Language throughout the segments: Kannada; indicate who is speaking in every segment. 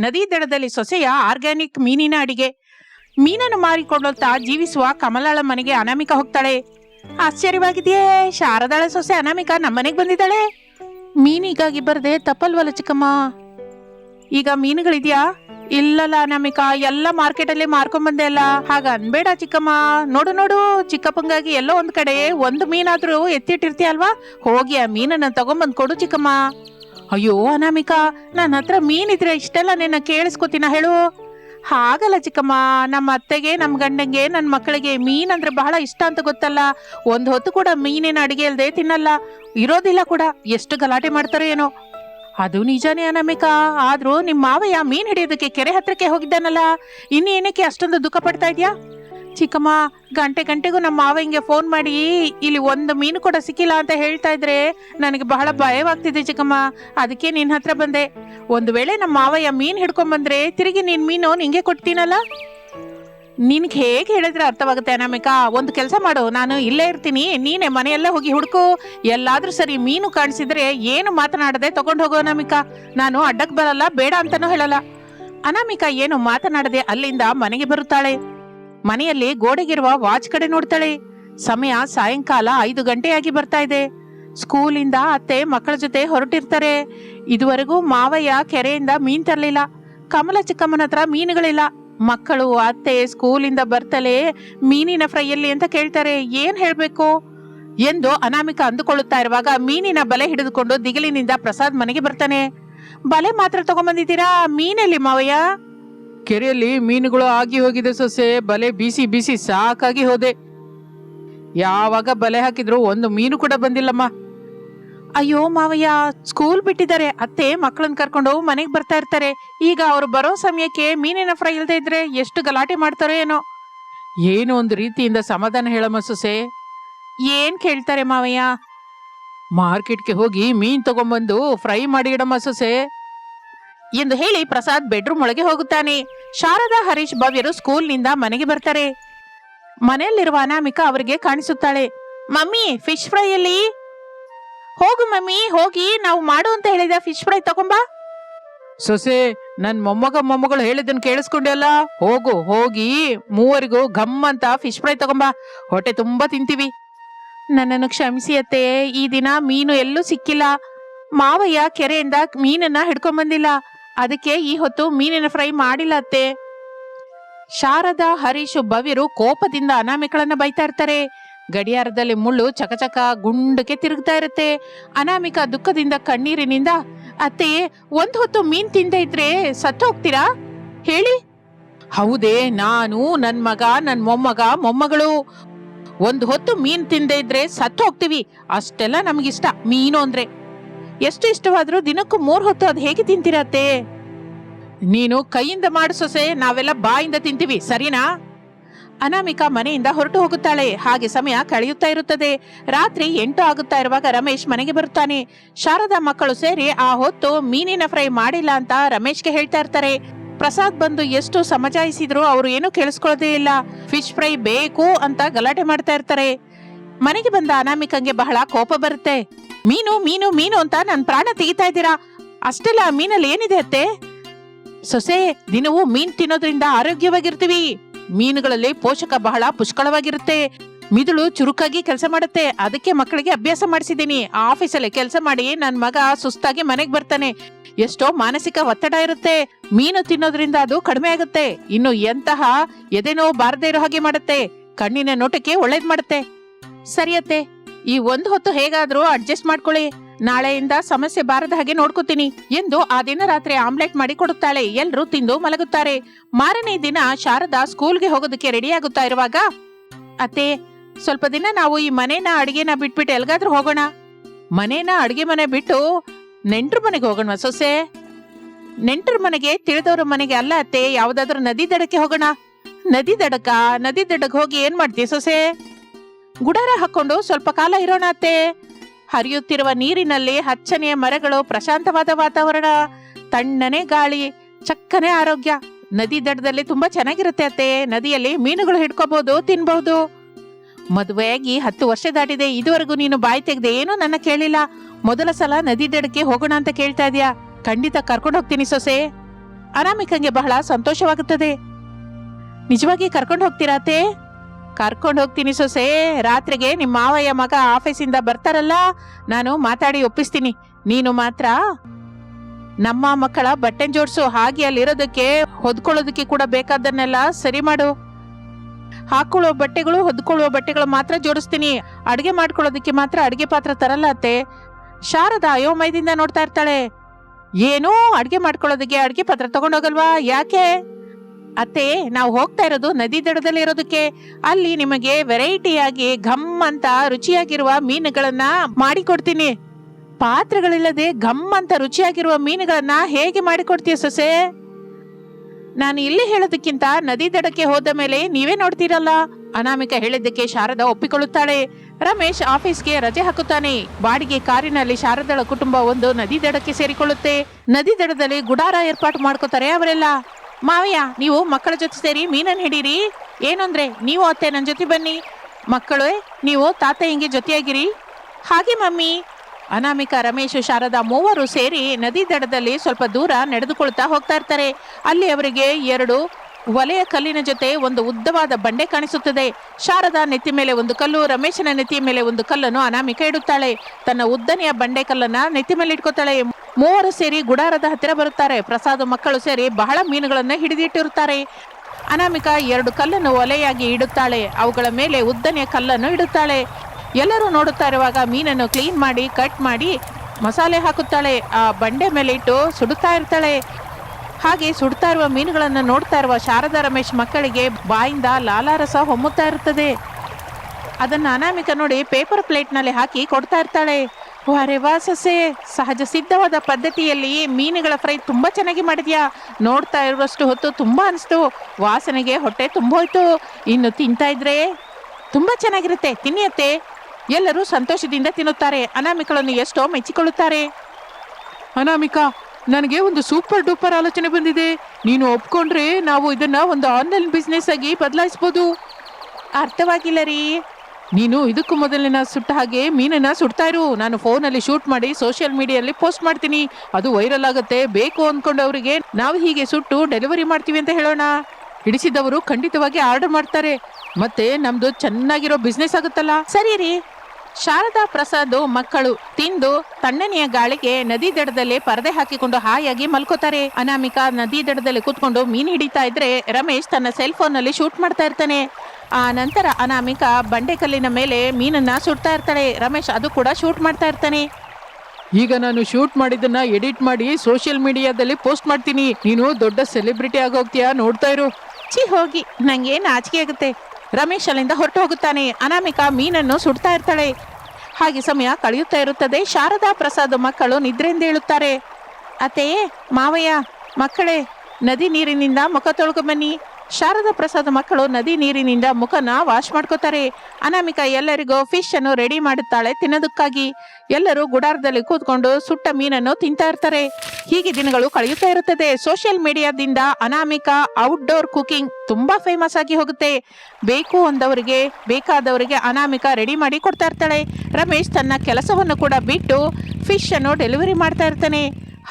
Speaker 1: ನದಿ ದಡದಲ್ಲಿ ಸೊಸೆಯ ಆರ್ಗ್ಯಾನಿಕ್ ಮೀನಿನ ಅಡಿಗೆ. ಮೀನನ್ನು ಮಾರಿಕೊಳ್ಳುತ್ತಾ ಜೀವಿಸುವ ಕಮಲಾಳ ಮನೆಗೆ ಅನಾಮಿಕ ಹೋಗ್ತಾಳೆ. ಆಶ್ಚರ್ಯವಾಗಿದೆಯೇ, ಶಾರದಾಳ ಸೊಸೆ ಅನಾಮಿಕ ನಮ್ಮನೆಗೆ ಬಂದಿದ್ದಾಳೆ. ಮೀನಿಗಾಗಿ ಬರದೆ ತಪ್ಪಲ್ವಲ್ಲ ಚಿಕ್ಕಮ್ಮ? ಈಗ ಮೀನುಗಳಿದೆಯಾ? ಇಲ್ಲಲ್ಲ ಅನಾಮಿಕ, ಎಲ್ಲ ಮಾರ್ಕೆಟಲ್ಲಿ ಮಾರ್ಕೊಂಡ್ಬಂದೆ ಅಲ್ಲ. ಹಾಗ ಅನ್ಬೇಡ ಚಿಕ್ಕಮ್ಮ. ನೋಡು ನೋಡು, ಚಿಕ್ಕಪ್ಪಂಗಾಗಿ ಎಲ್ಲೋ ಒಂದ್ ಕಡೆ ಒಂದು ಮೀನಾದ್ರೂ ಎತ್ತಿಟ್ಟಿರ್ತೀಯ ಅಲ್ವಾ ಹೋಗಿ ಆ ಮೀನನ್ನ ತಗೊಂಬಂದ್ ಕೊಡು ಚಿಕ್ಕಮ್ಮ. ಅಯ್ಯೋ, ಅನಾಮಿಕಾ ನನ್ನ ಹತ್ರ ಮೀನಿದ್ರೆ ಇಷ್ಟೆಲ್ಲ ನಿನ್ನ ಕೇಳಿಸ್ಕೊತೀನ ಹೇಳು? ಹಾಗಲ್ಲ ಚಿಕ್ಕಮ್ಮ, ನಮ್ಮ ಅತ್ತೆಗೆ, ನಮ್ಮ ಗಂಡಂಗೆ ನನ್ನ ಮಕ್ಕಳಿಗೆ ಮೀನ್ ಅಂದ್ರೆ ಬಹಳ ಇಷ್ಟ ಅಂತ ಗೊತ್ತಲ್ಲ? ಒಂದು ಹೊತ್ತು ಕೂಡ ಮೀನಿನ ಅಡಿಗೆ ಇಲ್ಲದೆ ತಿನ್ನಲ್ಲ. ಇರೋದಿಲ್ಲ ಕೂಡ. ಎಷ್ಟು ಗಲಾಟೆ ಮಾಡ್ತಾರೋ ಏನೋ. ಅದು ನಿಜಾನೇ ಅನಾಮಿಕಾ. ಆದ್ರೂ ನಿಮ್ಮ ಮಾವಯ್ಯ ಮೀನ್ ಹಿಡಿಯೋದಕ್ಕೆ ಕೆರೆ ಹತ್ರಕ್ಕೆ ಹೋಗಿದ್ದಾನಲ್ಲ. ಇನ್ನೇನಕ್ಕೆ ಅಷ್ಟೊಂದು ದುಃಖ ಪಡ್ತಾ ಇದ್ಯಾ? ಚಿಕ್ಕಮ್ಮ ಗಂಟೆ ಗಂಟೆಗೂ ನಮ್ಮ ಮಾವ ಹಿಂಗೆ ಫೋನ್ ಮಾಡಿ ಇಲ್ಲಿ ಒಂದು ಮೀನು ಕೂಡ ಸಿಕ್ಕಿಲ್ಲ ಅಂತ ಹೇಳ್ತಾ ಇದ್ರೆ ನನಗೆ ಬಹಳ ಭಯವಾಗ್ತಿದೆ ಚಿಕ್ಕಮ್ಮ. ಅದಕ್ಕೆ ನಿನ್ನ ಹತ್ರ ಬಂದೆ. ಒಂದು ವೇಳೆ ನಮ್ಮ ಮಾವಯ್ಯ ಮೀನ್ ಹಿಡ್ಕೊಂಡ್ ಬಂದ್ರೆ ತಿರುಗಿ ನಿನ್ ಮೀನು ನಿಂಗೆ ಕೊಡ್ತೀನಲ್ಲ? ನಿನ್ಗೆ ಹೇಗೆ ಹೇಳಿದ್ರೆ ಅರ್ಥವಾಗುತ್ತೆ ಅನಾಮಿಕ? ಒಂದು ಕೆಲಸ ಮಾಡು. ನಾನು ಇಲ್ಲೇ ಇರ್ತೀನಿ. ನೀನೆ ಮನೆಯಲ್ಲೇ ಹೋಗಿ ಹುಡುಕು. ಎಲ್ಲಾದ್ರೂ ಸರಿ ಮೀನು ಕಾಣಿಸಿದ್ರೆ ಏನು ಮಾತನಾಡದೆ ತಗೊಂಡು ಹೋಗೋ ಅನಾಮಿಕ. ನಾನು ಅಡ್ಡಕ್ಕೆ ಬರಲ್ಲ ಬೇಡ ಅಂತಾನೂ ಹೇಳಲ್ಲ. ಅನಾಮಿಕಾ ಏನು ಮಾತನಾಡದೆ ಅಲ್ಲಿಂದ ಮನೆಗೆ ಬರುತ್ತಾಳೆ. ಮನೆಯಲ್ಲಿ ಗೋಡೆಗಿರುವ ವಾಚ್ ಕಡೆ ನೋಡ್ತಾಳೆ. ಸಮಯ ಸಾಯಂಕಾಲ ಐದು ಗಂಟೆಯಾಗಿ ಬರ್ತಾ ಇದೆ. ಸ್ಕೂಲಿಂದ ಅತ್ತೆ ಮಕ್ಕಳ ಜೊತೆ ಹೊರಟಿರ್ತಾರೆ. ಇದುವರೆಗೂ ಮಾವಯ್ಯ ಕೆರೆಯಿಂದ ಮೀನ್ ತರಲಿಲ್ಲ. ಕಮಲ ಚಿಕ್ಕಮ್ಮನ ಹತ್ರ ಮೀನುಗಳಿಲ್ಲ. ಮಕ್ಕಳು, ಅತ್ತೆ ಸ್ಕೂಲಿಂದ ಬರ್ತಲೇ ಮೀನಿನ ಫ್ರೈಯಲ್ಲಿ ಅಂತ ಕೇಳ್ತಾರೆ. ಏನ್ ಹೇಳ್ಬೇಕು? ಎಂದು ಅನಾಮಿಕ ಅಂದುಕೊಳ್ಳುತ್ತಾ ಇರುವಾಗ ಮೀನಿನ ಬಲೆ ಹಿಡಿದುಕೊಂಡು ದಿಗಿಲಿನಿಂದ ಪ್ರಸಾದ್ ಮನೆಗೆ ಬರ್ತಾನೆ. ಬಲೆ ಮಾತ್ರ ತಗೊಂಡ್ಬಂದಿದ್ದೀರಾ? ಮೀನೆಲ್ಲಿ ಮಾವಯ್ಯ? ಕೆರೆಯಲ್ಲಿ ಮೀನುಗಳು ಆಗಿ ಹೋಗಿದೆ ಸೊಸೆ. ಬಲೆ ಬೀಸಿ ಬೀಸಿ ಸಾಕಾಗಿ ಹೋದೆ. ಯಾವಾಗ ಬಲೆ ಹಾಕಿದ್ರು ಒಂದು ಮೀನು ಕೂಡ ಬಂದಿಲ್ಲಮ್ಮ. ಅಯ್ಯೋ ಮಾವಯ್ಯ ಸ್ಕೂಲ್ ಬಿಟ್ಟಿದ್ದಾರೆ. ಅತ್ತೆ ಮಕ್ಕಳನ್ನ ಕರ್ಕೊಂಡು ಮನೆಗೆ ಬರ್ತಾ ಇರ್ತಾರೆ. ಈಗ ಅವ್ರು ಬರೋ ಸಮಯಕ್ಕೆ ಮೀನಿನ ಫ್ರೈ ಇಲ್ಲದೆ ಇದ್ರೆ ಎಷ್ಟು ಗಲಾಟೆ ಮಾಡ್ತಾರೋ ಏನೋ. ಏನು ಒಂದು ರೀತಿಯಿಂದ ಸಮಾಧಾನ ಹೇಳಮ್ಮ ಸೊಸೆ. ಏನ್ ಕೇಳ್ತಾರೆ ಮಾವಯ್ಯ? ಮಾರ್ಕೆಟ್ಗೆ ಹೋಗಿ ಮೀನ್ ತಗೊಂಬಂದು ಫ್ರೈ ಮಾಡಿ ಇಡಮ್ಮ ಸೊಸೆ. ಎಂದು ಹೇಳಿ ಪ್ರಸಾದ್ ಬೆಡ್ರೂಮ್ ಒಳಗೆ ಹೋಗುತ್ತಾನೆ. ಶಾರದಾ, ಹರೀಶ್, ಭವ್ಯರು ಸ್ಕೂಲ್ನಿಂದ ಮನೆಗೆ ಬರ್ತಾರೆ. ಮನೆಯಲ್ಲಿರುವ ಅನಾಮಿಕಾ ಅವರಿಗೆ ಕಾಣಿಸುತ್ತಾಳೆ. ಮಮ್ಮಿ ಫಿಶ್ ಫ್ರೈ ಎಲ್ಲಿ? ಹೋಗು ಮಮ್ಮಿ, ಹೋಗಿ ನಾವು ಮಾಡು ಅಂತ ಹೇಳಿದ ಫಿಶ್ ಫ್ರೈ ತಗೊಂಬಾ. ಸೊಸೆ, ನನ್ ಮೊಮ್ಮಗ ಮೊಮ್ಮಗಳು ಹೇಳಿದ್ದನ್ನು ಕೇಳಿಸ್ಕೊಂಡೆ ಅಲ್ಲ? ಹೋಗು, ಹೋಗಿ, ಮೂವರಿಗೂ ಘಮ್ ಅಂತ ಫಿಶ್ ಫ್ರೈ ತಗೊಂಬಾ. ಹೊಟ್ಟೆ ತುಂಬಾ ತಿಂತೀವಿ. ನನ್ನನ್ನು ಕ್ಷಮಿಸಿ ಅತ್ತೆ, ಈ ದಿನ ಮೀನು ಎಲ್ಲೂ ಸಿಕ್ಕಿಲ್ಲ. ಮಾವಯ್ಯ ಕೆರೆಯಿಂದ ಮೀನನ್ನ ಹಿಡ್ಕೊಂಡ್ ಬಂದಿಲ್ಲ ಅದಕ್ಕೆ ಈ ಹೊತ್ತು ಮೀನಿನ ಫ್ರೈ ಮಾಡಿಲ್ಲ ಅತ್ತೆ. ಶಾರದಾ ಹರೀಶು ಭವ್ಯರು ಕೋಪದಿಂದ ಅನಾಮಿಕಳನ್ನ ಬೈತಾ ಇರ್ತಾರೆ. ಗಡಿಯಾರದಲ್ಲಿ ಮುಳ್ಳು ಚಕಚಕ ಗುಂಡಕ್ಕೆ ತಿರುಗ್ತಾ ಇರುತ್ತೆ. ಅನಾಮಿಕ ದುಃಖದಿಂದ ಕಣ್ಣೀರಿನಿಂದ, ಅತ್ತೆ, ಒಂದ್ ಹೊತ್ತು ಮೀನ್ ತಿಂದೇ ಇದ್ರೆ ಸತ್ತು ಹೋಗ್ತೀರಾ? ಹೇಳಿ. ಹೌದೇ, ನಾನು, ನನ್ ಮಗ, ನನ್ ಮೊಮ್ಮಗ, ಮೊಮ್ಮಗಳು. ಒಂದ್ ಹೊತ್ತು ಮೀನ್ ತಿಂದೇ ಇದ್ರೆ ಸತ್ತು ಹೋಗ್ತೀವಿ. ಅಷ್ಟೆಲ್ಲ ನಮ್ಗಿಷ್ಟ, ಮೀನು ಅಂದ್ರೆ. ಎಷ್ಟು ಇಷ್ಟವಾದ್ರೂ ದಿನಕ್ಕೂ ಮೂರ್ ಹೊತ್ತು ಅದು ಹೇಗೆ ತಿಂತಿರತ್ತೆ? ನೀನು ಕೈಯಿಂದ ಮಾಡಿಸೋಸೆ ನಾವೆಲ್ಲ ಬಾಯಿಂದ ತಿಂತೀವಿ, ಸರಿನಾ? ಅನಾಮಿಕಾ ಮನೆಯಿಂದ ಹೊರಟು ಹೋಗುತ್ತಾಳೆ. ಹಾಗೆ ಸಮಯ ಕಳೆಯುತ್ತಾ ಇರುತ್ತದೆ. ರಾತ್ರಿ ಎಂಟು ಆಗುತ್ತಾ ಇರುವಾಗ ರಮೇಶ್ ಮನೆಗೆ ಬರುತ್ತಾನೆ. ಶಾರದಾ ಮಕ್ಕಳು ಸೇರಿ ಆ ಹೊತ್ತು ಮೀನಿನ ಫ್ರೈ ಮಾಡಿಲ್ಲ ಅಂತ ರಮೇಶ್ಗೆ ಹೇಳ್ತಾ ಇರ್ತಾರೆ. ಪ್ರಸಾದ್ ಬಂದು ಎಷ್ಟು ಸಮಜಾಯಿಸಿದ್ರು ಅವರು ಏನು ಕೇಳಿಸ್ಕೊಳ್ಳೋದೇ ಇಲ್ಲ. ಫಿಶ್ ಫ್ರೈ ಬೇಕು ಅಂತ ಗಲಾಟೆ ಮಾಡ್ತಾ ಇರ್ತಾರೆ. ಮನೆಗೆ ಬಂದ ಅನಾಮಿಕಂಗೆ ಬಹಳ ಕೋಪ ಬರುತ್ತೆ. ಮೀನು ಮೀನು ಮೀನು ಅಂತ ನನ್ ಪ್ರಾಣ ತೆಗಿತಾ ಇದ್ದೀರಾ? ಅಷ್ಟೆಲ್ಲ ಮೀನಲ್ಲಿ ಏನಿದೆ ಅತ್ತೆ? ಸೊಸೆ, ದಿನವೂ ಮೀನ್ ತಿನ್ನೋದ್ರಿಂದ ಆರೋಗ್ಯವಾಗಿರ್ತೀವಿ. ಮೀನುಗಳಲ್ಲಿ ಪೋಷಕ ಬಹಳ ಪುಷ್ಕಳವಾಗಿರುತ್ತೆ. ಮಿದುಳು ಚುರುಕಾಗಿ ಕೆಲಸ ಮಾಡುತ್ತೆ. ಅದಕ್ಕೆ ಮಕ್ಕಳಿಗೆ ಅಭ್ಯಾಸ ಮಾಡಿಸಿದ್ದೀನಿ. ಆಫೀಸಲ್ಲಿ ಕೆಲಸ ಮಾಡಿ ನನ್ ಮಗ ಸುಸ್ತಾಗಿ ಮನೆಗೆ ಬರ್ತಾನೆ. ಎಷ್ಟೋ ಮಾನಸಿಕ ಒತ್ತಡ ಇರುತ್ತೆ. ಮೀನು ತಿನ್ನೋದ್ರಿಂದ ಅದು ಕಡಿಮೆ ಆಗುತ್ತೆ. ಇನ್ನು ಎಂತಹ ಎದೆನೋ ಬಾರದೇ ಇರೋ ಹಾಗೆ ಮಾಡುತ್ತೆ. ಕಣ್ಣಿನ ನೋಟಕ್ಕೆ ಒಳ್ಳೇದ್ ಮಾಡುತ್ತೆ. ಸರಿಯತ್ತೆ ಈ ಒಂದು ಹೊತ್ತು ಹೇಗಾದ್ರೂ ಅಡ್ಜಸ್ಟ್ ಮಾಡ್ಕೊಳ್ಳಿ. ನಾಳೆಯಿಂದ ಸಮಸ್ಯೆ ಬಾರದ ಹಾಗೆ ನೋಡ್ಕೋತೀನಿ ಎಂದು ಆ ದಿನ ರಾತ್ರಿ ಆಮ್ಲೆಟ್ ಮಾಡಿ ಕೊಡುತ್ತಾಳೆ. ಎಲ್ರೂ ತಿಂದು ಮಲಗುತ್ತಾರೆ. ಮಾರನೇ ದಿನ ಶಾರದಾ ಸ್ಕೂಲ್ಗೆ ಹೋಗೋದಕ್ಕೆ ರೆಡಿ ಆಗುತ್ತಾ ಇರುವಾಗ, ಅತ್ತೆ, ಸ್ವಲ್ಪ ದಿನ ನಾವು ಈ ಮನೇನ ಅಡಿಗೆನ ಬಿಟ್ಬಿಟ್ಟು ಎಲ್ಗಾದ್ರೂ ಹೋಗೋಣ. ಮನೇನ ಅಡಿಗೆ ಮನೆ ಬಿಟ್ಟು ನೆಂಟ್ರ ಮನೆಗೆ ಹೋಗೋಣ ಸೊಸೆ. ನೆಂಟ್ರ ಮನೆಗೆ ತಿಳಿದವ್ರ ಮನೆಗೆ ಅಲ್ಲ ಅತ್ತೆ, ಯಾವ್ದಾದ್ರು ನದಿ ದಡಕ್ಕೆ ಹೋಗೋಣ. ನದಿ ದಡಕ ನದಿ ದಡಕ್ಕೆ ಹೋಗಿ ಏನ್ ಮಾಡ್ತೀಯ ಸೊಸೆ? ಗುಡಾರ ಹಾಕೊಂಡು ಸ್ವಲ್ಪ ಕಾಲ ಇರೋಣ ಅತ್ತೆ ಹರಿಯುತ್ತಿರುವ ನೀರಿನಲ್ಲಿ ಹಚ್ಚನೆಯ ಮರಗಳು, ಪ್ರಶಾಂತವಾದ ವಾತಾವರಣ, ತಣ್ಣನೆ ಗಾಳಿ, ಚಕ್ಕನೆ ಆರೋಗ್ಯ. ನದಿ ದಡದಲ್ಲಿ ತುಂಬಾ ಚೆನ್ನಾಗಿರುತ್ತೆ ಅತ್ತೆ. ನದಿಯಲ್ಲಿ ಮೀನುಗಳು ಹಿಡ್ಕೋಬಹುದು ತಿನ್ಬಹುದು ಮದುವೆಯಾಗಿ ಹತ್ತು ವರ್ಷ ದಾಟಿದೆ. ಇದುವರೆಗೂ ನೀನು ಬಾಯಿ ತೆಗೆದೆ ಏನೂ ನನ್ನ ಕೇಳಿಲ್ಲ. ಮೊದಲ ಸಲ ನದಿ ದಡಕ್ಕೆ ಹೋಗೋಣ ಅಂತ ಕೇಳ್ತಾ ಇದೀಯಾ? ಖಂಡಿತ ಕರ್ಕೊಂಡು ಹೋಗ್ತೀನಿ ಸೊಸೆ. ಅನಾಮಿಕಂಗೆ ಬಹಳ ಸಂತೋಷವಾಗುತ್ತದೆ. ನಿಜವಾಗಿ ಕರ್ಕೊಂಡು ಹೋಗ್ತೀರಾ ಕರ್ಕೊಂಡು ಹೋಗ್ತೀನಿ ಸೊಸೆ. ರಾತ್ರಿಗೆ ನಿಮ್ಮ ಮಾವಯ್ಯ ಮಗ ಆಫೀಸಿಂದ ಬರ್ತಾರಲ್ಲ, ನಾನು ಮಾತಾಡಿ ಒಪ್ಪಿಸ್ತೀನಿ. ನೀನು ಮಾತ್ರ ನಮ್ಮ ಮಕ್ಕಳ ಬಟ್ಟೆ ಜೋಡಿಸು ಹಾಗೆ ಅಲ್ಲಿರೋದಕ್ಕೆ, ಹೊದ್ಕೊಳ್ಳೋದಕ್ಕೆ ಕೂಡ ಬೇಕಾದನ್ನೆಲ್ಲ ಸರಿ ಮಾಡು. ಹಾಕೊಳ್ಳೋ ಬಟ್ಟೆಗಳು, ಹೊದ್ಕೊಳ್ಳುವ ಬಟ್ಟೆಗಳು ಮಾತ್ರ ಜೋಡಿಸ್ತೀನಿ. ಅಡುಗೆ ಮಾಡ್ಕೊಳ್ಳೋದಕ್ಕೆ ಮಾತ್ರ ಅಡುಗೆ ಪಾತ್ರ ತರಲ್ಲ ಅತ್ತೆ. ಶಾರದಾ ಅಯೋಮಯದಿಂದ ನೋಡ್ತಾ ಇರ್ತಾಳೆ. ಏನು ಅಡುಗೆ ಮಾಡ್ಕೊಳ್ಳೋದಕ್ಕೆ ಅಡುಗೆ ಪಾತ್ರ ತಗೊಂಡೋಗಲ್ವಾ? ಯಾಕೆ? ಅತ್ತೆ, ನಾವು ಹೋಗ್ತಾ ಇರೋದು ನದಿ ದಡದಲ್ಲಿ ಇರೋದಕ್ಕೆ. ಅಲ್ಲಿ ನಿಮಗೆ ವೆರೈಟಿಯಾಗಿ ಘಮ್ ಅಂತ ರುಚಿಯಾಗಿರುವ ಮೀನುಗಳನ್ನ ಮಾಡಿಕೊಡ್ತೀನಿ. ಪಾತ್ರೆಗಳಿಲ್ಲದೆ ಘಮ್ ಅಂತ ರುಚಿಯಾಗಿರುವ ಮೀನುಗಳನ್ನ ಹೇಗೆ ಮಾಡಿಕೊಡ್ತೀಯ ಸೊಸೆ? ನಾನು ಇಲ್ಲಿ ಹೇಳೋದಕ್ಕಿಂತ ನದಿ ದಡಕ್ಕೆ ಹೋದ ಮೇಲೆ ನೀವೇ ನೋಡ್ತೀರಲ್ಲ. ಅನಾಮಿಕ ಹೇಳಿದ್ದಕ್ಕೆ ಶಾರದಾ ಒಪ್ಪಿಕೊಳ್ಳುತ್ತಾಳೆ. ರಮೇಶ್ ಆಫೀಸ್ಗೆ ರಜೆ ಹಾಕುತ್ತಾನೆ. ಬಾಡಿಗೆ ಕಾರಿನಲ್ಲಿ ಶಾರದಳ ಕುಟುಂಬ ಒಂದು ನದಿ ದಡಕ್ಕೆ ಸೇರಿಕೊಳ್ಳುತ್ತೆ. ನದಿ ದಡದಲ್ಲಿ ಗುಡಾರ ಏರ್ಪಾಟು ಮಾಡ್ಕೋತಾರೆ ಅವರೆಲ್ಲ. ಮಾವಯ್ಯ, ನೀವು ಮಕ್ಕಳ ಜೊತೆ ಸೇರಿ ಮೀನನ್ನು ಹಿಡೀರಿ. ಏನಂದ್ರೆ ನೀವು ಅತ್ತೆ ನನ್ನ ಜೊತೆ ಬನ್ನಿ. ಮಕ್ಕಳು, ನೀವು ತಾತ ಹಿಂಗೆ ಜೊತೆಯಾಗಿರಿ? ಹಾಗೆ ಮಮ್ಮಿ. ಅನಾಮಿಕಾ ರಮೇಶ್, ಶಾರದಾ ಮೂವರು ಸೇರಿ ನದಿ ದಡದಲ್ಲಿ ಸ್ವಲ್ಪ ದೂರ ನಡೆದುಕೊಳ್ತಾ ಹೋಗ್ತಾ ಇರ್ತಾರೆ. ಅಲ್ಲಿ ಅವರಿಗೆ ಎರಡು ಒಲೆಯ ಕಲ್ಲಿನ ಜೊತೆ ಒಂದು ಉದ್ದವಾದ ಬಂಡೆ ಕಾಣಿಸುತ್ತದೆ. ಶಾರದಾ ನೆತ್ತಿ ಮೇಲೆ ಒಂದು ಕಲ್ಲು, ರಮೇಶನ ನೆತ್ತಿಯ ಮೇಲೆ ಒಂದು ಕಲ್ಲನ್ನು ಅನಾಮಿಕ ಇಡುತ್ತಾಳೆ. ತನ್ನ ಉದ್ದನೆಯ ಬಂಡೆ ಕಲ್ಲನ್ನ ನೆತ್ತಿ ಮೇಲೆ ಇಟ್ಕೋತಾಳೆ. ಮೂವರು ಸೇರಿ ಗುಡಾರದ ಹತ್ತಿರ ಬರುತ್ತಾರೆ. ಪ್ರಸಾದ್ ಮಕ್ಕಳು ಸೇರಿ ಬಹಳ ಮೀನುಗಳನ್ನು ಹಿಡಿದಿಟ್ಟಿರುತ್ತಾರೆ. ಅನಾಮಿಕ ಎರಡು ಕಲ್ಲನ್ನು ಒಲೆಯಾಗಿ ಇಡುತ್ತಾಳೆ. ಅವುಗಳ ಮೇಲೆ ಉದ್ದನೆಯ ಕಲ್ಲನ್ನು ಇಡುತ್ತಾಳೆ. ಎಲ್ಲರೂ ನೋಡುತ್ತಾ ಇರುವಾಗ ಮೀನನ್ನು ಕ್ಲೀನ್ ಮಾಡಿ, ಕಟ್ ಮಾಡಿ ಮಸಾಲೆ ಹಾಕುತ್ತಾಳೆ. ಆ ಬಂಡೆ ಮೇಲೆ ಇಟ್ಟು ಸುಡುತ್ತಾ ಇರ್ತಾಳೆ. ಹಾಗೆ ಸುಡ್ತಾ ಇರುವ ಮೀನುಗಳನ್ನು ನೋಡ್ತಾ ಇರುವ ಶಾರದಾ ರಮೇಶ್ ಮಕ್ಕಳಿಗೆ ಬಾಯಿಂದ ಲಾಲಾರಸ ಹೊಮ್ಮುತ್ತಾ ಇರುತ್ತದೆ. ಅದನ್ನು ಅನಾಮಿಕ ನೋಡಿ ಪೇಪರ್ ಪ್ಲೇಟ್ನಲ್ಲಿ ಹಾಕಿ ಕೊಡ್ತಾ ಇರ್ತಾಳೆ. ವಾರೆ ವಾ ಸೊಸೆ ಸಹಜ ಸಿದ್ಧವಾದ ಪದ್ಧತಿಯಲ್ಲಿ ಮೀನುಗಳ ಫ್ರೈ ತುಂಬ ಚೆನ್ನಾಗಿ ಮಾಡಿದ್ಯಾ? ನೋಡ್ತಾ ಇರುವಷ್ಟು ಹೊತ್ತು ತುಂಬ ಅನಿಸ್ತು. ವಾಸನೆಗೆ ಹೊಟ್ಟೆ ತುಂಬೋಯ್ತು. ಇನ್ನು ತಿಂತಾ ಇದ್ರೆ? ತುಂಬ ಚೆನ್ನಾಗಿರುತ್ತೆ, ತಿನ್ನಿಯತ್ತೆ. ಎಲ್ಲರೂ ಸಂತೋಷದಿಂದ ತಿನ್ನುತ್ತಾರೆ. ಅನಾಮಿಕಳನ್ನು ಎಷ್ಟೋ ಮೆಚ್ಚಿಕೊಳ್ಳುತ್ತಾರೆ. ಅನಾಮಿಕಾ ನನಗೆ ಒಂದು ಸೂಪರ್ ಡೂಪರ್ ಆಲೋಚನೆ ಬಂದಿದೆ. ನೀನು ಒಪ್ಕೊಂಡ್ರೆ ನಾವು ಇದನ್ನ ಒಂದು ಆನ್ಲೈನ್ ಬಿಸ್ನೆಸ್ ಆಗಿ ಬದಲಾಯಿಸಬಹುದು ಅರ್ಥವಾಗಿಲ್ಲ ರೀ. ನೀನು ಇದಕ್ಕೂ ಮೊದಲಿನ ಸುಟ್ಟ ಹಾಗೆ ಮೀನನ್ನ ಸುಡ್ತಾ ಇರು. ನಾನು ಫೋನಲ್ಲಿ ಶೂಟ್ ಮಾಡಿ ಸೋಷಿಯಲ್ ಮೀಡಿಯಲ್ಲಿ ಪೋಸ್ಟ್ ಮಾಡ್ತೀನಿ. ಅದು ವೈರಲ್ ಆಗುತ್ತೆ. ಬೇಕು ಅಂದ್ಕೊಂಡವರಿಗೆ ನಾವು ಹೀಗೆ ಸುಟ್ಟು ಡೆಲಿವರಿ ಮಾಡ್ತೀವಿ ಅಂತ ಹೇಳೋಣ. ಹಿಡಿಸಿದವರು ಖಂಡಿತವಾಗಿ ಆರ್ಡರ್ ಮಾಡ್ತಾರೆ. ಮತ್ತೆ ನಮ್ದು ಚೆನ್ನಾಗಿರೋ ಬಿಸ್ನೆಸ್ ಆಗುತ್ತಲ್ಲ? ಸರಿ ರೀ. ಶಾರದಾ ಪ್ರಸಾದ್ ಮಕ್ಕಳು ತಿಂದು ತಣ್ಣನೆಯ ಗಾಳಿಗೆ ನದಿ ದಡದಲ್ಲಿ ಪರದೆ ಹಾಕಿಕೊಂಡು ಹಾಯಾಗಿ ಮಲ್ಕೋತಾರೆ. ಅನಾಮಿಕಾ ನದಿ ದಡದಲ್ಲಿ ಕೂತ್ಕೊಂಡು ಮೀನು ಹಿಡಿತಾ ಇದ್ರೆ ರಮೇಶ್ ತನ್ನ ಸೆಲ್ ಫೋನ್ನಲ್ಲಿ ಶೂಟ್ ಮಾಡ್ತಾ ಇರ್ತಾನೆ. ಆ ನಂತರ ಅನಾಮಿಕಾ ಬಂಡೆಕಲ್ಲಿನ ಮೇಲೆ ಮೀನನ್ನ ಸುಡ್ತಾ ಇರ್ತಾಳೆ. ರಮೇಶ್ ಅದು ಕೂಡ ಶೂಟ್ ಮಾಡ್ತಾ ಇರ್ತಾನೆ.
Speaker 2: ಈಗ ನಾನು ಶೂಟ್ ಮಾಡಿದ್ದನ್ನ ಎಡಿಟ್ ಮಾಡಿ ಸೋಷಿಯಲ್ ಮೀಡಿಯಾದಲ್ಲಿ ಪೋಸ್ಟ್ ಮಾಡ್ತೀನಿ. ನೀನು ದೊಡ್ಡ ಸೆಲೆಬ್ರಿಟಿ ಆಗೋಗ್ತೀಯಾ ನೋಡ್ತಾ ಇರು.
Speaker 1: ಛೀ ಹೋಗಿ ನಂಗೇನು ಆಚಿಕೆ ಆಗುತ್ತೆ. ರಮೇಶ್ ಅಲ್ಲಿಂದ ಹೊರಟು ಹೋಗುತ್ತಾನೆ. ಅನಾಮಿಕ ಮೀನನ್ನು ಸುಡ್ತಾ ಇರ್ತಾಳೆ. ಹಾಗೆ ಸಮಯ ಕಳೆಯುತ್ತಾ ಇರುತ್ತದೆ. ಶಾರದಾ ಪ್ರಸಾದ್ ಮಕ್ಕಳು ನಿದ್ರೆಯಿಂದ ಹೇಳುತ್ತಾರೆ ಅತೆಯೇ ಮಾವಯ್ಯ, ಮಕ್ಕಳೇ, ನದಿ ನೀರಿನಿಂದ ಮುಖ ತೊಳ್ಕೊ ಬನ್ನಿ ಶಾರದಾ ಪ್ರಸಾದ್ ಮಕ್ಕಳು ನದಿ ನೀರಿನಿಂದ ಮುಖನ ವಾಶ್ ಮಾಡ್ಕೋತಾರೆ. ಅನಾಮಿಕ ಎಲ್ಲರಿಗೂ ಫಿಶ್ ಅನ್ನು ರೆಡಿ ಮಾಡುತ್ತಾಳೆ ತಿನ್ನೋದಕ್ಕಾಗಿ. ಎಲ್ಲರೂ ಗುಡಾರದಲ್ಲಿ ಕೂತ್ಕೊಂಡು ಸುಟ್ಟ ಮೀನನ್ನು ತಿಂತಾ ಇರ್ತಾರೆ. ಹೀಗೆ ದಿನಗಳು ಕಳೆಯುತ್ತಾ ಇರುತ್ತದೆ. ಸೋಷಿಯಲ್ ಮೀಡಿಯಾದಿಂದ ಅನಾಮಿಕ ಔಟ್ಡೋರ್ ಕುಕಿಂಗ್ ತುಂಬಾ ಫೇಮಸ್ ಆಗಿ ಹೋಗುತ್ತೆ. ಬೇಕು ಅಂದವರಿಗೆ, ಬೇಕಾದವರಿಗೆ ಅನಾಮಿಕ ರೆಡಿ ಮಾಡಿ ಕೊಡ್ತಾ ಇರ್ತಾಳೆ. ರಮೇಶ್ ತನ್ನ ಕೆಲಸವನ್ನು ಕೂಡ ಬಿಟ್ಟು ಫಿಶ್ ಅನ್ನು ಡೆಲಿವರಿ ಮಾಡ್ತಾ ಇರ್ತಾನೆ.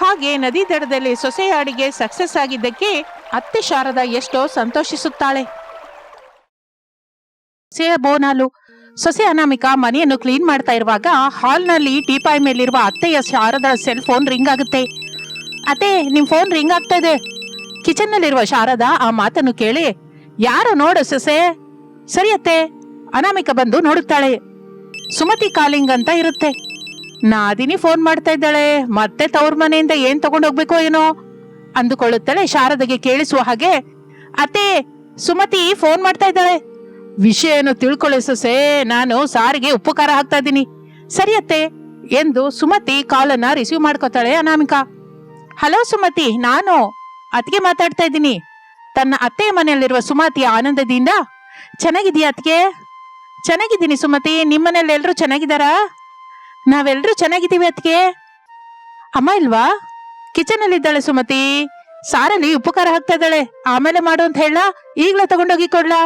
Speaker 1: ಹಾಗೆ ನದಿ ದಡದಲ್ಲಿ ಸೊಸೆ ಅಡಿಗೆ ಸಕ್ಸಸ್ ಆಗಿದ್ದಕ್ಕೆ ಅತ್ತೆ ಶಾರದ ಎಷ್ಟೋ ಸಂತೋಷಿಸುತ್ತಾಳೆ. ಸೊಸೆಯ ಬೋನಾಲು. ಸೊಸೆ ಅನಾಮಿಕ ಮನೆಯನ್ನು ಕ್ಲೀನ್ ಮಾಡ್ತಾ ಇರುವಾಗ ಹಾಲ್ನಲ್ಲಿ ಟೀಪಾಯ್ ಮೇಲಿರುವ ಅತ್ತೆಯ ಶಾರದ ಸೆಲ್ ಫೋನ್ ರಿಂಗ್ ಆಗುತ್ತೆ. ಅತ್ತೆ, ನಿಮ್ ಫೋನ್ ರಿಂಗ್ ಆಗ್ತಾ ಇದೆ. ಕಿಚನ್ ನಲ್ಲಿರುವ ಶಾರದಾ ಆ ಮಾತನ್ನು ಕೇಳಿ, ಯಾರು ನೋಡು ಸೊಸೆ? ಸರಿ ಅತ್ತೆ. ಅನಾಮಿಕ ಬಂದು ನೋಡುತ್ತಾಳೆ. ಸುಮತಿ ಕಾಲಿಂಗ್ ಅಂತ ಇರುತ್ತೆ. ನಾದಿನಿ ಫೋನ್ ಮಾಡ್ತಾ ಇದ್ದಾಳೆ. ಮತ್ತೆ ತವ್ರ ಮನೆಯಿಂದ ಏನ್ ತಗೊಂಡೋಗ್ಬೇಕೋ ಏನೋ? ಅಂದುಕೊಳ್ಳುತ್ತಾಳೆ ಶಾರದಗೆ ಕೇಳಿಸುವ ಹಾಗೆ, ಅತ್ತೆ, ಸುಮತಿ ಫೋನ್ ಮಾಡ್ತಾ ಇದ್ದಾಳೆ. ವಿಷಯವನ್ನು ತಿಳ್ಕೊಳ್ಳಿ ಸೊಸೆ. ನಾನು ಸಾರಿಗೆ ಉಪಕಾರ ಖಾರ ಹಾಕ್ತಾ ಇದ್ದೀನಿ. ಸರಿ ಅತ್ತೆ. ಎಂದು ಸುಮತಿ ಕಾಲನ್ನ ರಿಸೀವ್ ಮಾಡ್ಕೋತಾಳೆ ಅನಾಮಿಕಾ. ಹಲೋ ಸುಮತಿ, ನಾನು. ಅತ್ತಿಗೆ ಮಾತಾಡ್ತಾ ಇದ್ದೀನಿ. ತನ್ನ ಅತ್ತೆಯ ಮನೆಯಲ್ಲಿರುವ ಸುಮತಿ ಆನಂದದಿಂದ ಚೆನ್ನಾಗಿದೆಯಾ ಅತ್ತಿಗೆ? ಚೆನ್ನಾಗಿದ್ದೀನಿ ಸುಮತಿ, ನಿಮ್ಮನೇಲಿ ಎಲ್ಲರೂ ಚೆನ್ನಾಗಿದ್ದಾರಾ? ನಾವೆಲ್ಲರೂ ಚೆನ್ನಾಗಿದ್ದೀವಿ ಅತ್ತಿಗೆ. ಅಮ್ಮ ಇಲ್ವಾ? ಕಿಚನ್ ಅಲ್ಲಿ ಇದ್ದಾಳೆ ಸುಮತಿ. ಸಾರಲ್ಲಿ ಉಪ್ಪು ಖಾರ ಹಾಕ್ತಾ ಇದ್ದಾಳೆ. ಆಮೇಲೆ ಮಾಡು ಅಂತ ಹೇಳ, ಈಗಲೇ ತಗೊಂಡೋಗಿ ಕೊಡ್ಲಾ.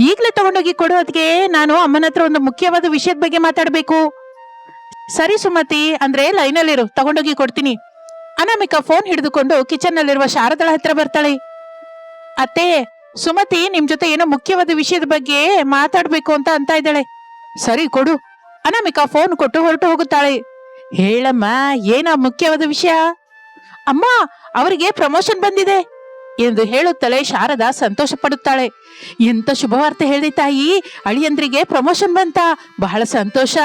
Speaker 1: ಈಗಲೇ ತಗೊಂಡೋಗಿ ಕೊಡು ಅದಕ್ಕೆ ನಾನು ಅಮ್ಮನ ಹತ್ರ ಒಂದು ಮುಖ್ಯವಾದ ವಿಷಯದ ಬಗ್ಗೆ ಮಾತಾಡಬೇಕು. ಸರಿ ಸುಮತಿ, ಅಂದ್ರೆ ಲೈನಲ್ಲಿರು, ತಗೊಂಡೋಗಿ ಕೊಡ್ತೀನಿ. ಅನಾಮಿಕಾ ಫೋನ್ ಹಿಡಿದುಕೊಂಡು ಕಿಚನ್ ನಲ್ಲಿರುವ ಶಾರದಳ ಹತ್ರ ಬರ್ತಾಳೆ. ಅತ್ತೆ, ಸುಮತಿ ನಿಮ್ ಜೊತೆ ಏನೋ ಮುಖ್ಯವಾದ ವಿಷಯದ ಬಗ್ಗೆ ಮಾತಾಡ್ಬೇಕು ಅಂತ ಅಂತ ಇದ್ದಾಳೆ. ಸರಿ, ಕೊಡು. ಅನಾಮಿಕ ಫೋನ್ ಕೊಟ್ಟು ಹೊರಟು ಹೋಗುತ್ತಾಳೆ. ಹೇಳಮ್ಮ, ಏನೋ ಮುಖ್ಯವಾದ ವಿಷಯ? ಅಮ್ಮ, ಅವರಿಗೆ ಪ್ರಮೋಷನ್ ಬಂದಿದೆ ಎಂದು ಹೇಳುತ್ತಲೇ ಶಾರದಾ ಸಂತೋಷ ಪಡುತ್ತಾಳೆ. ಎಂತ ಶುಭವಾರ್ತೆ ಹೇಳಿ ತಾಯಿ, ಅಳಿಯಂದ್ರಿಗೆ ಪ್ರಮೋಷನ್ ಬಂತ? ಬಹಳ ಸಂತೋಷ.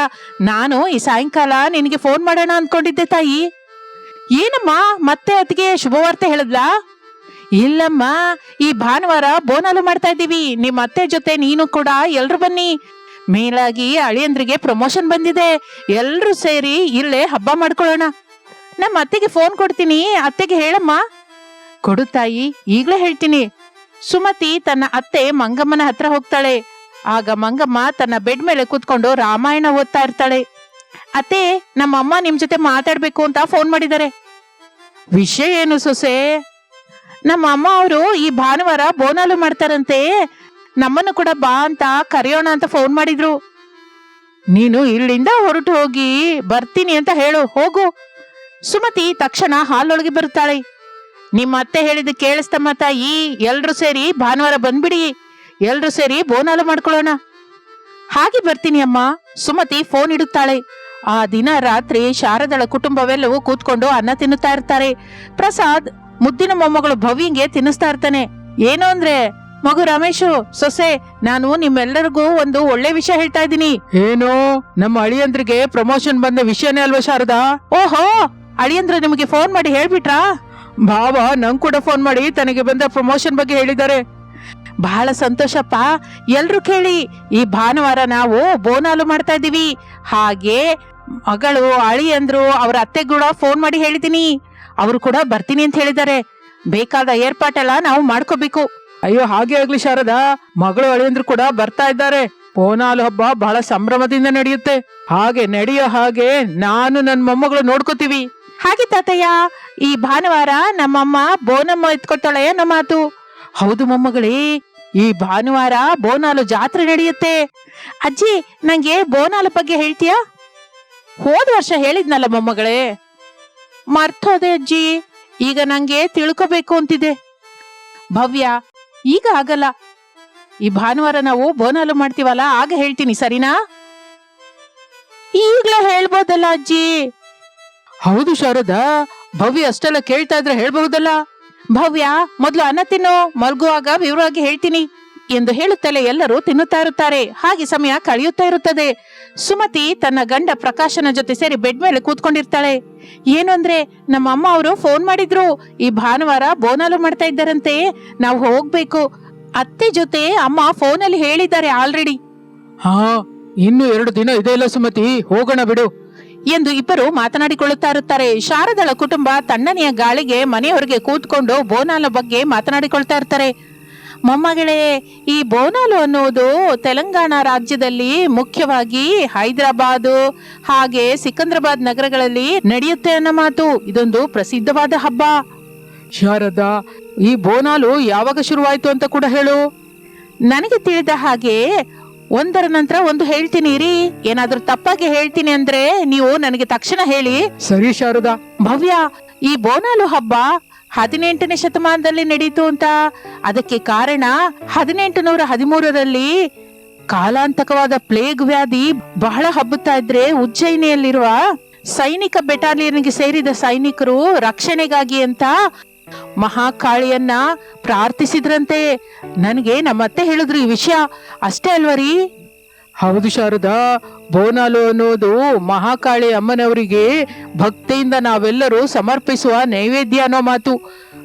Speaker 1: ನಾನು ಈ ಸಾಯಂಕಾಲ ನಿನಗೆ ಫೋನ್ ಮಾಡೋಣ ಅಂದ್ಕೊಂಡಿದ್ದೆ ತಾಯಿ. ಏನಮ್ಮ ಮತ್ತೆ ಅದಕ್ಕೆ ಶುಭವಾರ್ತೆ ಹೇಳಿದ್ಲಾ? ಇಲ್ಲಮ್ಮ, ಈ ಭಾನುವಾರ ಬೋನಾಲು ಮಾಡ್ತಾ ಇದ್ದೀವಿ. ನಿಮ್ಮ ಅತ್ತೆ ಜೊತೆ ನೀನು ಕೂಡ ಎಲ್ರು ಬನ್ನಿ. ಮೇಲಾಗಿ ಅಳಿಯಂದ್ರಿಗೆ ಪ್ರಮೋಷನ್ ಬಂದಿದೆ. ಎಲ್ರು ಸೇರಿ ಇಲ್ಲೇ ಹಬ್ಬ ಮಾಡ್ಕೊಳ್ಳೋಣ. ನಮ್ಮ ಅತ್ತೆಗೆ ಫೋನ್ ಕೊಡ್ತೀನಿ. ಅತ್ತೆಗೆ ಹೇಳಮ್ಮ. ಕೊಡು ತಾಯಿ, ಈಗ್ಲೇ ಹೇಳ್ತೀನಿ. ಸುಮತಿ ತನ್ನ ಅತ್ತೆ ಮಂಗಮ್ಮನ ಹತ್ರ ಹೋಗ್ತಾಳೆ. ಆಗ ಮಂಗಮ್ಮ ತನ್ನ ಬೆಡ್ ಮೇಲೆ ಕೂತ್ಕೊಂಡು ರಾಮಾಯಣ ಓದ್ತಾ ಇರ್ತಾಳೆ. ಅತ್ತೆ ನಮ್ಮ ಅಮ್ಮ ನಿಮ್ ಜೊತೆ ಮಾತಾಡ್ಬೇಕು ಅಂತ ಫೋನ್ ಮಾಡಿದ್ದಾರೆ. ವಿಷಯ ಏನು ಸೊಸೆ? ನಮ್ಮ ಅಮ್ಮ ಅವರು ಈ ಭಾನುವಾರ ಬೋನಾಲು ಮಾಡ್ತಾರಂತೆ. ನಮ್ಮನ್ನು ಕೂಡ ಬಾ ಅಂತ ಕರೆಯೋಣ ಅಂತ ಫೋನ್ ಮಾಡಿದ್ರು. ನೀನು ಇಲ್ಲಿಂದ ಹೊರಟು ಹೋಗಿ ಬರ್ತೀನಿ ಅಂತ ಹೇಳು, ಹೋಗು. ಸುಮತಿ ತಕ್ಷಣ ಹಾಲೊಳಗೆ ಬರುತ್ತಾಳೆ. ನಿಮ್ಮ ಅತ್ತೆ ಹೇಳಿದ ಕೇಳಿಸ್ತಮ್ಮ ತಾಯಿ, ಎಲ್ರು ಸೇರಿ ಭಾನುವಾರ ಬಂದ್ಬಿಡಿ. ಎಲ್ರು ಸೇರಿ ಬೋನಾಲು ಮಾಡ್ಕೊಳ್ಳೋಣ. ಹಾಗೆ ಬರ್ತೀನಿ ಅಮ್ಮ, ಸುಮತಿ ಫೋನ್ ಇಡುತ್ತಾಳೆ. ಆ ದಿನ ರಾತ್ರಿ ಶಾರದಳ ಕುಟುಂಬವೆಲ್ಲವೂ ಕೂತ್ಕೊಂಡು ಅನ್ನ ತಿನ್ನುತ್ತಾ ಇರ್ತಾರೆ. ಪ್ರಸಾದ್ ಮುದ್ದಿನ ಮೊಮ್ಮಗಳು ಭವ್ಯಂಗೆ ತಿನ್ನಿಸ್ತಾ ಇರ್ತಾನೆ. ಏನು ಅಂದ್ರೆ? ಮಗು ರಮೇಶು ಸೊಸೆ ನಾನು ನಿಮ್ಮೆಲ್ಲರಿಗೂ ಒಂದು ಒಳ್ಳೆ ವಿಷಯ ಹೇಳ್ತಾ ಇದ್ದೀನಿ.
Speaker 2: ಏನು? ನಮ್ಮ ಅಳಿಯಂದ್ರಿಗೆ ಪ್ರಮೋಷನ್ ಬಂದ ವಿಷಯನೇ ಅಲ್ವಾ ಶಾರದಾ?
Speaker 1: ಓಹೋ! ಅಳಿಯಂದ್ರ ನಿಮಗೆ ಫೋನ್ ಮಾಡಿ ಹೇಳ್ಬಿಟ್ರಾ?
Speaker 2: ಭಾವ ನಂಗ್ ಕೂಡ ಫೋನ್ ಮಾಡಿ ತನಗೆ ಬಂದ ಪ್ರಮೋಷನ್ ಬಗ್ಗೆ ಹೇಳಿದ್ದಾರೆ.
Speaker 1: ಬಹಳ ಸಂತೋಷಪ್ಪ. ಎಲ್ರು ಕೇಳಿ ಈ ಭಾನುವಾರ ನಾವು ಬೋನಾಲು ಮಾಡ್ತಾ ಇದೀವಿ ಹಾಗೆ ಮಗಳು ಅಳಿಯಂದ್ರು ಅವ್ರ ಅತ್ತೆ ಕೂಡ ಫೋನ್ ಮಾಡಿ ಹೇಳಿದೀನಿ. ಅವರು ಕೂಡ ಬರ್ತೀನಿ ಅಂತ ಹೇಳಿದ್ದಾರೆ. ಬೇಕಾದ ಏರ್ಪಾಟೆಲ್ಲ ನಾವು ಮಾಡ್ಕೋಬೇಕು.
Speaker 2: ಅಯ್ಯೋ ಹಾಗೆ ಆಗ್ಲಿ ಶಾರದಾ. ಮಗಳು ಅಳಿಯಂದ್ರು ಕೂಡ ಬರ್ತಾ ಇದ್ದಾರೆ. ಬೋನಾಲು ಹಬ್ಬ ಬಹಳ ಸಂಭ್ರಮದಿಂದ ನಡೆಯುತ್ತೆ. ಹಾಗೆ ನಡೆಯೋ ಹಾಗೆ ನಾನು ನನ್ ಮೊಮ್ಮಗಳು ನೋಡ್ಕೋತೀವಿ.
Speaker 1: ಹಾಗೆ ತಾತಯ್ಯ. ಈ ಭಾನುವಾರ ನಮ್ಮಮ್ಮ ಬೋನಮ್ಮ ಎತ್ಕೊತಾಳೆ ನಮ್ಮ ಮಾತು. ಹೌದು ಮೊಮ್ಮಗಳೇ ಈ ಭಾನುವಾರ ಬೋನಾಲು ಜಾತ್ರೆ ನಡೆಯುತ್ತೆ. ಅಜ್ಜಿ ನಂಗೆ ಬೋನಾಲು ಬಗ್ಗೆ ಹೇಳ್ತೀಯಾ? ಹೋದ ವರ್ಷ ಹೇಳಿದ್ನಲ್ಲ ಮೊಮ್ಮಗಳೇ? ಮರ್ತೋದೆ ಅಜ್ಜಿ ಈಗ ನಂಗೆ ತಿಳ್ಕೋಬೇಕು ಅಂತಿದೆ. ಭವ್ಯ ಈಗ ಆಗಲ್ಲ. ಈ ಭಾನುವಾರ ನಾವು ಬೋನಾಲು ಮಾಡ್ತೀವಲ್ಲ ಆಗ ಹೇಳ್ತೀನಿ ಸರಿನಾ? ಈಗ್ಲೇ ಹೇಳ್ಬೋದಲ್ಲ ಅಜ್ಜಿ.
Speaker 2: ಹೌದು ಶಾರದಾ ಭವ್ಯ ಅಷ್ಟೆಲ್ಲ ಕೇಳ್ತಾ ಇದ್ರೆ ಹೇಳ್ಬಹುದಲ್ಲ?
Speaker 1: ಭವ್ಯ ಮೊದ್ಲು ಅನ್ನ ತಿನ್ನು ಮಲ್ಗುವಾಗ ವಿವರವಾಗಿ ಹೇಳ್ತೀನಿ. ಎಂದು ಹೇಳುತ್ತಲೇ ಎಲ್ಲರೂ ತಿನ್ನುತ್ತಾ ಇರುತ್ತಾರೆ. ಹಾಗೆ ಸಮಯ ಕಳೆಯುತ್ತಾ ಇರುತ್ತದೆ. ಸುಮತಿ ತನ್ನ ಗಂಡ ಪ್ರಕಾಶನ ಜೊತೆ ಸೇರಿ ಬೆಡ್ ಮೇಲೆ ಕೂತ್ಕೊಂಡಿರ್ತಾಳೆ. ಏನು ಅಂದ್ರೆ ನಮ್ಮ ಅಮ್ಮ ಅವರು ಫೋನ್ ಮಾಡಿದ್ರು. ಈ ಭಾನುವಾರ ಬೋನಾಲು ಮಾಡ್ತಾ ಇದ್ದಾರಂತೆ. ನಾವು ಹೋಗ್ಬೇಕು. ಅತ್ತೆ ಜೊತೆ ಅಮ್ಮ ಫೋನಲ್ಲಿ ಹೇಳಿದ್ದಾರೆ ಆಲ್ರೆಡಿ.
Speaker 2: ಹಾ ಇನ್ನು ಎರಡು ದಿನ ಇದೆ ಇಲ್ಲ ಸುಮತಿ. ಹೋಗೋಣ ಬಿಡು.
Speaker 1: ಎಂದು ಇಬ್ಬರು ಮಾತನಾಡಿಕೊಳ್ಳುತ್ತಾ ಇರುತ್ತಾರೆ. ಶಾರದಳ ಕುಟುಂಬ ತಣ್ಣನೆಯ ಗಾಳಿಗೆ ಮನೆಯವರಿಗೆ ಕೂತ್ಕೊಂಡು ಬೋನಾಲ ಬಗ್ಗೆ ಮಾತನಾಡಿಕೊಳ್ತಾ ಇರ್ತಾರೆ. ಮೊಮ್ಮಗಳೇ ಈ ಬೋನಾಲು ಅನ್ನುವುದು ತೆಲಂಗಾಣ ರಾಜ್ಯದಲ್ಲಿ ಮುಖ್ಯವಾಗಿ ಹೈದರಾಬಾದ್ ಹಾಗೆ ಸಿಕಂದ್ರಾಬಾದ್ ನಗರಗಳಲ್ಲಿ ನಡೆಯುತ್ತೆ ಅನ್ನೋ ಮಾತು. ಇದೊಂದು ಪ್ರಸಿದ್ಧವಾದ ಹಬ್ಬ.
Speaker 2: ಶಾರದಾ ಈ ಬೋನಾಲು ಯಾವಾಗ ಶುರುವಾಯಿತು ಅಂತ ಕೂಡ ಹೇಳು.
Speaker 1: ನನಗೆ ತಿಳಿದ ಹಾಗೆ ಒಂದರ ನಂತರ ಒಂದು ಹೇಳ್ತೀನಿ ರೀ ಏನಾದ್ರೂ ತಪ್ಪಾಗಿ ಹೇಳ್ತೀನಿ ಅಂದ್ರೆ ನೀವು ನನಗೆ ತಕ್ಷಣ ಹೇಳಿ.
Speaker 2: ಸರಿ ಶಾರದಾ.
Speaker 1: ಭವ್ಯ ಈ ಬೋನಾಲು ಹಬ್ಬ ಹದಿನೆಂಟನೇ ಶತಮಾನದಲ್ಲಿ ನಡೀತು ಅಂತ. ಅದಕ್ಕೆ ಕಾರಣ ಹದಿನೆಂಟು ನೂರ ಹದಿಮೂರರಲ್ಲಿ ಕಾಲಾಂತಕವಾದ ಪ್ಲೇಗ್ ವ್ಯಾಧಿ ಬಹಳ ಹಬ್ಬುತ್ತಾ ಇದ್ರೆ ಉಜ್ಜಯಿನಿಯಲ್ಲಿರುವ ಸೈನಿಕ ಬೆಟಾಲಿಯನ್ಗೆ ಸೇರಿದ ಸೈನಿಕರು ರಕ್ಷಣೆಗಾಗಿ ಅಂತ ಮಹಾಕಾಳಿಯನ್ನ ಪ್ರಾರ್ಥಿಸಿದ್ರಂತೆ. ನನಗೆ ನಮ್ಮತ್ತೆ ಹೇಳಿದ್ರು ಈ ವಿಷಯ. ಅಷ್ಟೇ ಅಲ್ವರಿ?
Speaker 2: ಹೌದು ಶಾರದಾ, ಬೋನಾಲು ಅನ್ನೋದು ಮಹಾಕಾಳಿ ಅಮ್ಮನವರಿಗೆ ಭಕ್ತಿಯಿಂದ ನಾವೆಲ್ಲರೂ ಸಮರ್ಪಿಸುವ ನೈವೇದ್ಯ ಅನ್ನೋ ಮಾತು.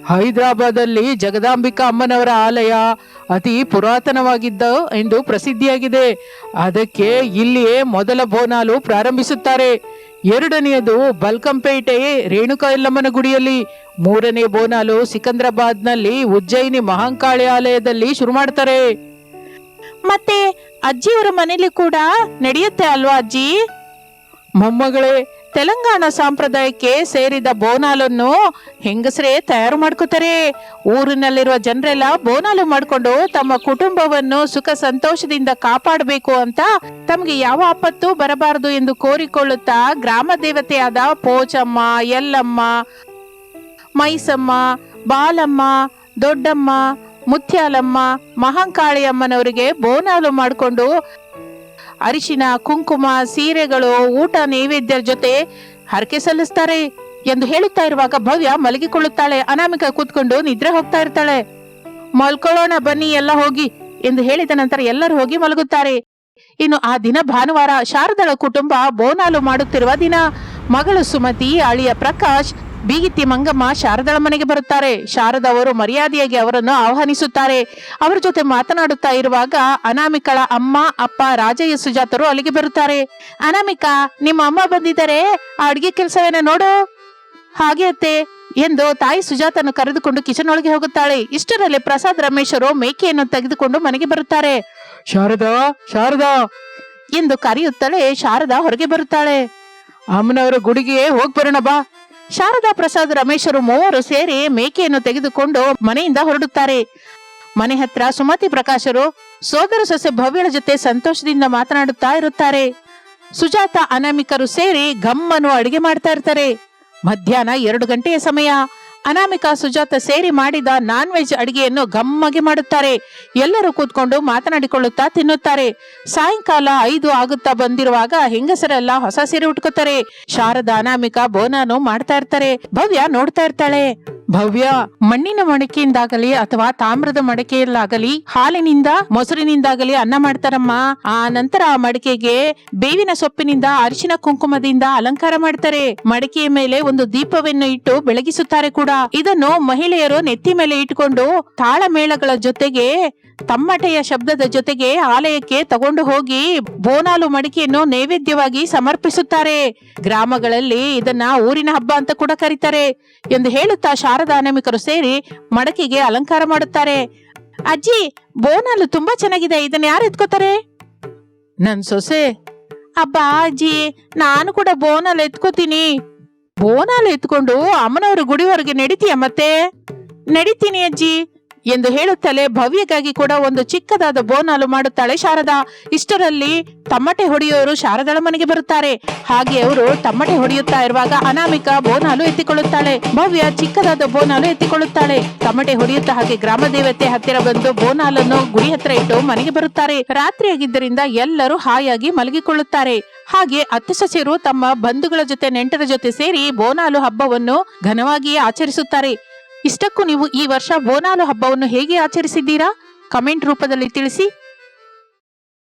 Speaker 2: ಹೈದರಾಬಾದಲ್ಲಿ ಜಗದಾಂಬಿಕಾ ಅಮ್ಮನವರ ಆಲಯ ಅತಿ ಪುರಾತನವಾಗಿದ್ದ ಎಂದು ಪ್ರಸಿದ್ಧಿಯಾಗಿದೆ. ಅದಕ್ಕೆ ಇಲ್ಲಿಯೇ ಮೊದಲ ಬೋನಾಲು ಪ್ರಾರಂಭಿಸುತ್ತಾರೆ. ಎರಡನೆಯದು ಬಲ್ಕಂಪೇಟೆ ರೇಣುಕಾ ಯಲ್ಲಮ್ಮನ ಗುಡಿಯಲ್ಲಿ. ಮೂರನೇ ಬೋನಾಲು ಸಿಕಂದ್ರಾಬಾದ್ನಲ್ಲಿ ಉಜ್ಜಯಿನಿ ಮಹಾಂಕಾಳಿ ಆಲಯದಲ್ಲಿ ಶುರು ಮಾಡ್ತಾರೆ.
Speaker 1: ಮತ್ತೆ ಅಜ್ಜಿಯವರ ಮನೇಲಿ ಕೂಡ ನಡೆಯುತ್ತೆ ಅಲ್ವಾ ಅಜ್ಜಿ?
Speaker 2: ಮೊಮ್ಮಗಳೇ,
Speaker 1: ತೆಲಂಗಾಣ ಸಂಪ್ರದಾಯಕ್ಕೆ ಸೇರಿದ ಬೋನಾಲನ್ನು ಹೆಂಗಸರೇ ತಯಾರು ಮಾಡ್ಕೋತಾರೆ. ಊರಿನಲ್ಲಿರುವ ಜನರೆಲ್ಲ ಬೋನಾಲು ಮಾಡಿಕೊಂಡು ತಮ್ಮ ಕುಟುಂಬವನ್ನು ಸುಖ ಸಂತೋಷದಿಂದ ಕಾಪಾಡಬೇಕು ಅಂತ ತಮಗೆ ಯಾವ ಆಪತ್ತು ಬರಬಾರದು ಎಂದು ಕೋರಿಕೊಳ್ಳುತ್ತಾ ಗ್ರಾಮ ದೇವತೆಯಾದ ಪೋಚಮ್ಮ ಎಲ್ಲಮ್ಮ ಮೈಸಮ್ಮ, ಬಾಲಮ್ಮ, ದೊಡ್ಡಮ್ಮ ಮುತ್ಯಾಲಮ್ಮ, ಮಹಾಂಕಾಳಿಯಮ್ಮನವರಿಗೆ ಬೋನಾಲು ಮಾಡಿಕೊಂಡು ಅರಿಶಿನ, ಕುಂಕುಮ, ಸೀರೆಗಳು, ಊಟ ನೈವೇದ್ಯರ ಜೊತೆ ಹರಕೆ ಸಲ್ಲಿಸ್ತಾರೆ ಎಂದು ಹೇಳುತ್ತಾ ಇರುವಾಗ ಭವ್ಯ ಮಲಗಿಕೊಳ್ಳುತ್ತಾಳೆ. ಅನಾಮಿಕ ಕೂತ್ಕೊಂಡು ನಿದ್ರೆ ಹೋಗ್ತಾ ಇರ್ತಾಳೆ. ಮಲ್ಕೊಳ್ಳೋಣ ಬನ್ನಿ, ಎಲ್ಲ ಹೋಗಿ ಎಂದು ಹೇಳಿದ ನಂತರ ಎಲ್ಲರೂ ಹೋಗಿ ಮಲಗುತ್ತಾರೆ. ಇನ್ನು ಆ ದಿನ ಭಾನುವಾರ ಶಾರದಳ ಕುಟುಂಬ ಬೋನಾಲು ಮಾಡುತ್ತಿರುವ ದಿನ. ಮಗಳು ಸುಮತಿ, ಅಳಿಯ ಪ್ರಕಾಶ್ ಬೀಗಿತಿ ಮಂಗಮ್ಮ ಶಾರದಳ ಮನೆಗೆ ಬರುತ್ತಾರೆ. ಶಾರದ ಅವರು ಮರ್ಯಾದೆಯಾಗಿ ಅವರನ್ನು ಆಹ್ವಾನಿಸುತ್ತಾರೆ. ಅವರ ಜೊತೆ ಮಾತನಾಡುತ್ತಾ ಇರುವಾಗ ಅನಾಮಿಕಳ ಅಮ್ಮ ಅಪ್ಪ ರಾಜಯ್ಯ ಸುಜಾತರು ಅಲ್ಲಿಗೆ ಬರುತ್ತಾರೆ. ಅನಾಮಿಕಾ ನಿಮ್ಮ ಅಮ್ಮ ಬಂದಿದ್ದಾರೆ ಆ ಅಡ್ಗೆ ಕೆಲಸವೇನ ನೋಡು. ಹಾಗೆ ಅತ್ತೆ ಎಂದು ತಾಯಿ ಸುಜಾತನ್ನು ಕರೆದುಕೊಂಡು ಕಿಚನ್ ಒಳಗೆ ಹೋಗುತ್ತಾಳೆ. ಇಷ್ಟರಲ್ಲಿ ಪ್ರಸಾದ್ ರಮೇಶರು ಮೇಕೆಯನ್ನು ತೆಗೆದುಕೊಂಡು ಮನೆಗೆ ಬರುತ್ತಾರೆ.
Speaker 2: ಶಾರದಾ ಶಾರದಾ!
Speaker 1: ಎಂದು ಕರೆಯುತ್ತಲೇ ಶಾರದಾ ಹೊರಗೆ ಬರುತ್ತಾಳೆ.
Speaker 2: ಅಮ್ಮನವರ ಗುಡಿಗೆ ಹೋಗ್ಬರೋಣ ಬಾ.
Speaker 1: ಶಾರದಾ ಪ್ರಸಾದ್ ರಮೇಶರು ಮೂವರು ಸೇರಿ ಮೇಕೆಯನ್ನು ತೆಗೆದುಕೊಂಡು ಮನೆಯಿಂದ ಹೊರಡುತ್ತಾರೆ. ಮನೆ ಹತ್ರ ಸುಮತಿ ಪ್ರಕಾಶರು, ಸೋದರ ಸೊಸೆ ಭವ್ಯಳ ಜೊತೆ ಸಂತೋಷದಿಂದ ಮಾತನಾಡುತ್ತಾ ಇರುತ್ತಾರೆ. ಸುಜಾತ ಅನಾಮಿಕರು ಸೇರಿ ಗಮ್ಮನ್ನು ಅಡಿಗೆ ಮಾಡ್ತಾ ಇರ್ತಾರೆ. ಮಧ್ಯಾಹ್ನ ಎರಡು ಗಂಟೆಯ ಸಮಯ. ಅನಾಮಿಕಾ ಸುಜಾತ ಸೇರಿ ಮಾಡಿದ ನಾನ್ ವೆಜ್ ಅಡಿಗೆಯನ್ನು ಗಮ್ಮಗೆ ಮಾಡುತ್ತಾರೆ. ಎಲ್ಲರೂ ಕೂತ್ಕೊಂಡು ಮಾತನಾಡಿಕೊಳ್ಳುತ್ತಾ ತಿನ್ನುತ್ತಾರೆ. ಸಾಯಂಕಾಲ ಐದು ಆಗುತ್ತಾ ಬಂದಿರುವಾಗ ಹೆಂಗಸರೆಲ್ಲ ಹೊಸ ಸೀರೆ ಉಟ್ಕೋತಾರೆ. ಶಾರದ, ಅನಾಮಿಕ, ಬೋನಾನು ಮಾಡ್ತಾ ಇರ್ತಾರೆ. ಭವ್ಯ ನೋಡ್ತಾ ಇರ್ತಾಳೆ. ಭವ್ಯ, ಮಣ್ಣಿನ ಮಡಕೆಯಿಂದಾಗಲಿ ಅಥವಾ ತಾಮ್ರದ ಮಡಕೆಯಲ್ಲಾಗಲಿ, ಹಾಲಿನಿಂದ, ಮೊಸರಿನಿಂದಾಗಲಿ ಅನ್ನ ಮಾಡ್ತಾರಮ್ಮ. ಆ ನಂತರ ಆ ಮಡಕೆಗೆ ಬೇವಿನ ಸೊಪ್ಪಿನಿಂದ, ಅರಿಶಿನ ಕುಂಕುಮದಿಂದ ಅಲಂಕಾರ ಮಾಡ್ತಾರೆ. ಮಡಕೆಯ ಮೇಲೆ ಒಂದು ದೀಪವನ್ನು ಇಟ್ಟು ಬೆಳಗಿಸುತ್ತಾರೆ ಕೂಡ. ಇದನ್ನು ಮಹಿಳೆಯರು ನೆತ್ತಿ ಮೇಲೆ ಇಟ್ಟುಕೊಂಡು ತಾಳಮೇಳಗಳ ಜೊತೆಗೆ ತಮ್ಮಟೆಯ ಶಬ್ದದ ಜೊತೆಗೆ ಆಲಯಕ್ಕೆ ತಗೊಂಡು ಹೋಗಿ ಬೋನಾಲು ಮಡಿಕೆಯನ್ನು ನೈವೇದ್ಯವಾಗಿ ಸಮರ್ಪಿಸುತ್ತಾರೆ. ಗ್ರಾಮಗಳಲ್ಲಿ ಇದನ್ನ ಊರಿನ ಹಬ್ಬ ಅಂತ ಕೂಡ ಕರೀತಾರೆ ಎಂದು ಹೇಳುತ್ತಾ ಶಾರದಾ ಅನಾಮಿಕರು ಸೇರಿ ಮಡಕೆಗೆ ಅಲಂಕಾರ ಮಾಡುತ್ತಾರೆ. ಅಜ್ಜಿ, ಬೋನಾಲು ತುಂಬಾ ಚೆನ್ನಾಗಿದೆ, ಇದನ್ನ ಯಾರು ಎತ್ಕೋತಾರೆ? ನನ್ ಸೊಸೆ. ಅಬ್ಬಾ ಅಜ್ಜಿ, ನಾನು ಕೂಡ ಬೋನಾಲು ಎತ್ಕೋತೀನಿ. ಬೋನಾಲ್ ಎತ್ಕೊಂಡು ಅಮ್ಮನವ್ರ ಗುಡಿವರೆಗೆ ನಡಿತೀಯ ಮತ್ತೆ? ನಡಿತೀನಿ ಅಜ್ಜಿ. ಎಂದು ಹೇಳುತ್ತಲೇ ಭವ್ಯಗಾಗಿ ಕೂಡ ಒಂದು ಚಿಕ್ಕದಾದ ಬೋನಾಲು ಮಾಡುತ್ತಾಳೆ ಶಾರದಾ. ಇಷ್ಟರಲ್ಲಿ ತಮ್ಮಟೆ ಹೊಡೆಯೋರು ಶಾರದಳ ಮನೆಗೆ ಬರುತ್ತಾರೆ. ಹಾಗೆ ಅವರು ತಮ್ಮಟೆ ಹೊಡೆಯುತ್ತಾ ಇರುವಾಗ ಅನಾಮಿಕ ಬೋನಾಲು ಎತ್ತಿಕೊಳ್ಳುತ್ತಾಳೆ. ಭವ್ಯ ಚಿಕ್ಕದಾದ ಬೋನಾಲು ಎತ್ತಿಕೊಳ್ಳುತ್ತಾಳೆ. ತಮ್ಮಟೆ ಹೊಡೆಯುತ್ತಾ ಹಾಗೆ ಗ್ರಾಮ ದೇವತೆ ಹತ್ತಿರ ಬಂದು ಬೋನಾಲನ್ನು ಗುಡಿ ಹತ್ತಿರ ಇಟ್ಟು ಮನೆಗೆ ಬರುತ್ತಾರೆ. ರಾತ್ರಿಯಾಗಿದ್ದರಿಂದ ಎಲ್ಲರೂ ಹಾಯಾಗಿ ಮಲಗಿಕೊಳ್ಳುತ್ತಾರೆ. ಹಾಗೆ ಅತ್ತ ಸೊಸೆಯರು ತಮ್ಮ ಬಂಧುಗಳ ಜೊತೆ ನೆಂಟರ ಜೊತೆ ಸೇರಿ ಬೋನಾಲು ಹಬ್ಬವನ್ನು ಘನವಾಗಿಯೇ ಆಚರಿಸುತ್ತಾರೆ. ಇಷ್ಟಕ್ಕೂ ನೀವು ಈ ವರ್ಷ ಬೋನಾಲು ಹಬ್ಬವನ್ನು ಹೇಗೆ ಆಚರಿಸಿದ್ದೀರಾ? ಕಮೆಂಟ್ ರೂಪದಲ್ಲಿ ತಿಳಿಸಿ.